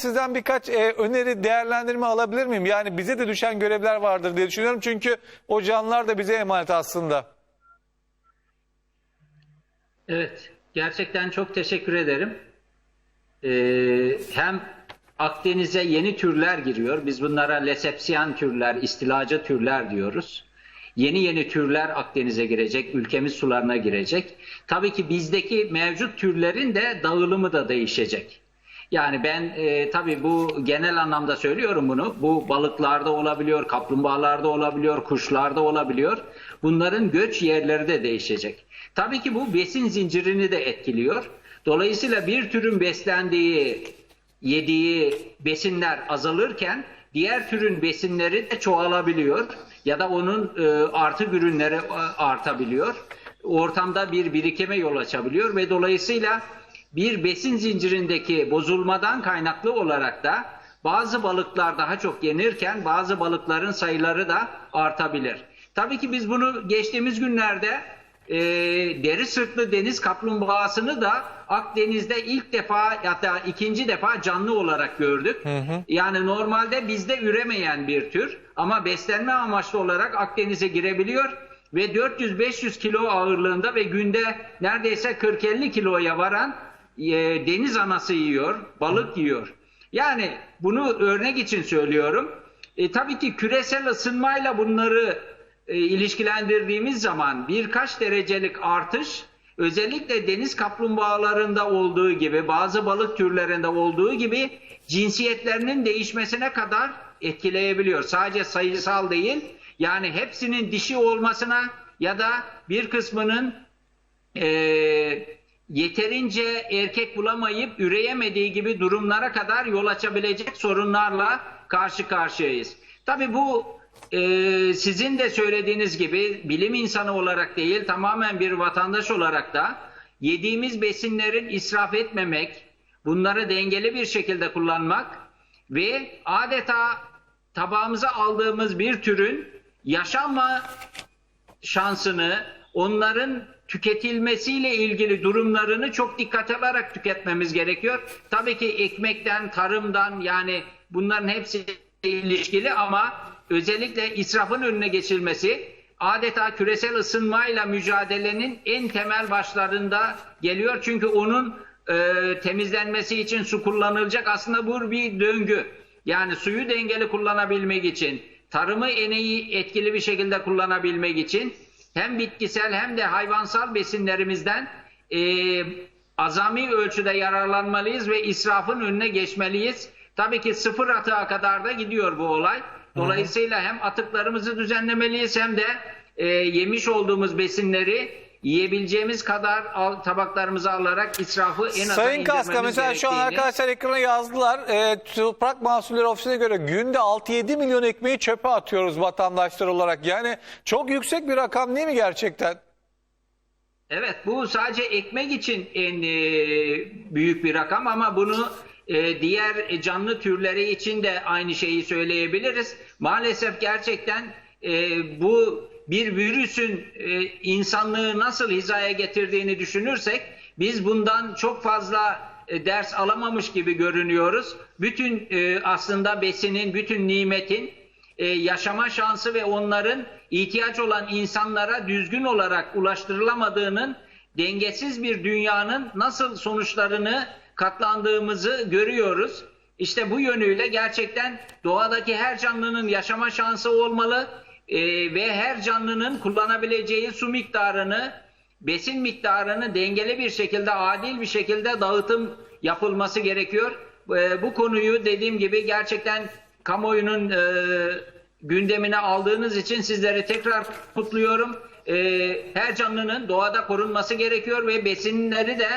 Sizden birkaç e, öneri, değerlendirme alabilir miyim? Yani bize de düşen görevler vardır diye düşünüyorum. Çünkü o canlılar da bize emanet aslında. Evet, gerçekten çok teşekkür ederim. Ee, hem Akdeniz'e yeni türler giriyor. Biz bunlara lesepsiyan türler, istilacı türler diyoruz. Yeni yeni türler Akdeniz'e girecek, ülkemiz sularına girecek. Tabii ki bizdeki mevcut türlerin de dağılımı da değişecek. Yani ben e, tabii bu genel anlamda söylüyorum bunu. Bu balıklarda olabiliyor, kaplumbağalarda olabiliyor, kuşlarda olabiliyor. Bunların göç yerleri de değişecek. Tabii ki bu besin zincirini de etkiliyor. Dolayısıyla bir türün beslendiği, yediği besinler azalırken diğer türün besinleri de çoğalabiliyor ya da onun e, artı ürünleri e, artabiliyor. Ortamda bir birikime yol açabiliyor ve dolayısıyla bir besin zincirindeki bozulmadan kaynaklı olarak da bazı balıklar daha çok yenirken bazı balıkların sayıları da artabilir. Tabii ki biz bunu geçtiğimiz günlerde e, deri sırtlı deniz kaplumbağasını da Akdeniz'de ilk defa da ikinci defa canlı olarak gördük. Yani normalde bizde üremeyen bir tür ama beslenme amaçlı olarak Akdeniz'e girebiliyor ve 400-500 kilo ağırlığında ve günde neredeyse 40-50 kiloya varan e, deniz anası yiyor, balık yiyor. Yani bunu örnek için söylüyorum. E, tabii ki küresel ısınmayla bunları e, ilişkilendirdiğimiz zaman birkaç derecelik artış özellikle deniz kaplumbağalarında olduğu gibi bazı balık türlerinde olduğu gibi cinsiyetlerinin değişmesine kadar etkileyebiliyor. Sadece sayısal değil yani hepsinin dişi olmasına ya da bir kısmının e, yeterince erkek bulamayıp üreyemediği gibi durumlara kadar yol açabilecek sorunlarla karşı karşıyayız. Tabii bu e, sizin de söylediğiniz gibi bilim insanı olarak değil tamamen bir vatandaş olarak da yediğimiz besinlerin israf etmemek, bunları dengeli bir şekilde kullanmak ve adeta tabağımıza aldığımız bir türün yaşama şansını, onların tüketilmesiyle ilgili durumlarını çok dikkate alarak tüketmemiz gerekiyor. Tabii ki ekmekten, tarımdan yani bunların hepsi ilişkili ama özellikle israfın önüne geçilmesi adeta küresel ısınmayla mücadelenin en temel başlarında geliyor. Çünkü onun e, temizlenmesi için su kullanılacak. Aslında bu bir döngü. Yani suyu dengeli kullanabilmek için, tarımı en iyi etkili bir şekilde kullanabilmek için hem bitkisel hem de hayvansal besinlerimizden e, azami ölçüde yararlanmalıyız ve israfın önüne geçmeliyiz. Tabii ki sıfır atığa kadar da gidiyor bu olay. Dolayısıyla hem atıklarımızı düzenlemeliyiz hem de e, yemiş olduğumuz besinleri yiyebileceğimiz kadar al, tabaklarımıza alarak israfı en aza Sayın Kaska mesela şu an arkadaşlar ekrana yazdılar. E, Toprak Mahsulleri Ofisi'ne göre günde 6-7 milyon ekmeği çöpe atıyoruz vatandaşlar olarak. Yani çok yüksek bir rakam değil mi gerçekten? Evet bu sadece ekmek için en e, büyük bir rakam ama bunu e, diğer canlı türleri için de aynı şeyi söyleyebiliriz. Maalesef gerçekten e, bu bir virüsün e, insanlığı nasıl hizaya getirdiğini düşünürsek biz bundan çok fazla e, ders alamamış gibi görünüyoruz. Bütün e, aslında besinin, bütün nimetin e, yaşama şansı ve onların ihtiyaç olan insanlara düzgün olarak ulaştırılamadığının dengesiz bir dünyanın nasıl sonuçlarını katlandığımızı görüyoruz. İşte bu yönüyle gerçekten doğadaki her canlının yaşama şansı olmalı e, ve her canlının kullanabileceği su miktarını, besin miktarını dengeli bir şekilde, adil bir şekilde dağıtım yapılması gerekiyor. E, bu konuyu dediğim gibi gerçekten kamuoyunun e, gündemine aldığınız için sizleri tekrar kutluyorum. E, her canlının doğada korunması gerekiyor ve besinleri de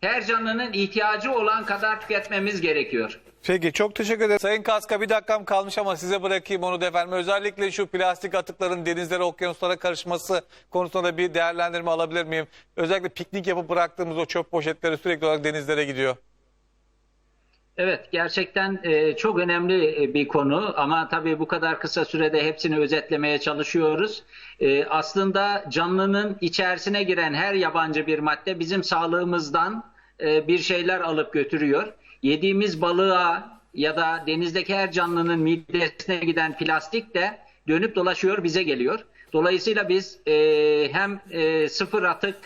her canlının ihtiyacı olan kadar tüketmemiz gerekiyor. Peki çok teşekkür ederim. Sayın Kaska bir dakikam kalmış ama size bırakayım onu da efendim. Özellikle şu plastik atıkların denizlere, okyanuslara karışması konusunda da bir değerlendirme alabilir miyim? Özellikle piknik yapıp bıraktığımız o çöp poşetleri sürekli olarak denizlere gidiyor. Evet gerçekten e, çok önemli e, bir konu ama tabii bu kadar kısa sürede hepsini özetlemeye çalışıyoruz. E, aslında canlının içerisine giren her yabancı bir madde bizim sağlığımızdan bir şeyler alıp götürüyor. Yediğimiz balığa ya da denizdeki her canlının midesine giden plastik de dönüp dolaşıyor bize geliyor. Dolayısıyla biz e, hem e, sıfır atık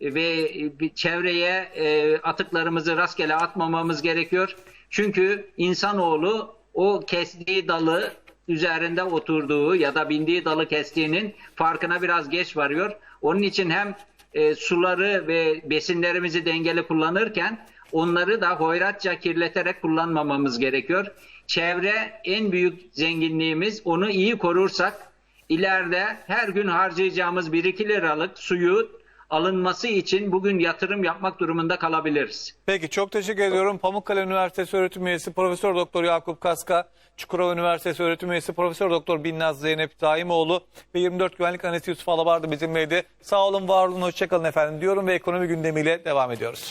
ve çevreye e, atıklarımızı rastgele atmamamız gerekiyor. Çünkü insanoğlu o kestiği dalı üzerinde oturduğu ya da bindiği dalı kestiğinin farkına biraz geç varıyor. Onun için hem e, suları ve besinlerimizi dengeli kullanırken onları da hoyratça kirleterek kullanmamamız gerekiyor. Çevre en büyük zenginliğimiz. Onu iyi korursak ileride her gün harcayacağımız 1-2 liralık suyu alınması için bugün yatırım yapmak durumunda kalabiliriz. Peki çok teşekkür ediyorum. Pamukkale Üniversitesi öğretim üyesi Profesör Doktor Yakup Kaska, Çukurova Üniversitesi öğretim üyesi Profesör Doktor Binnaz Zeynep Daimoğlu ve 24 Güvenlik Analisti Yusuf Alabar da bizimleydi. Sağ olun, var olun, hoşçakalın efendim diyorum ve ekonomi gündemiyle devam ediyoruz.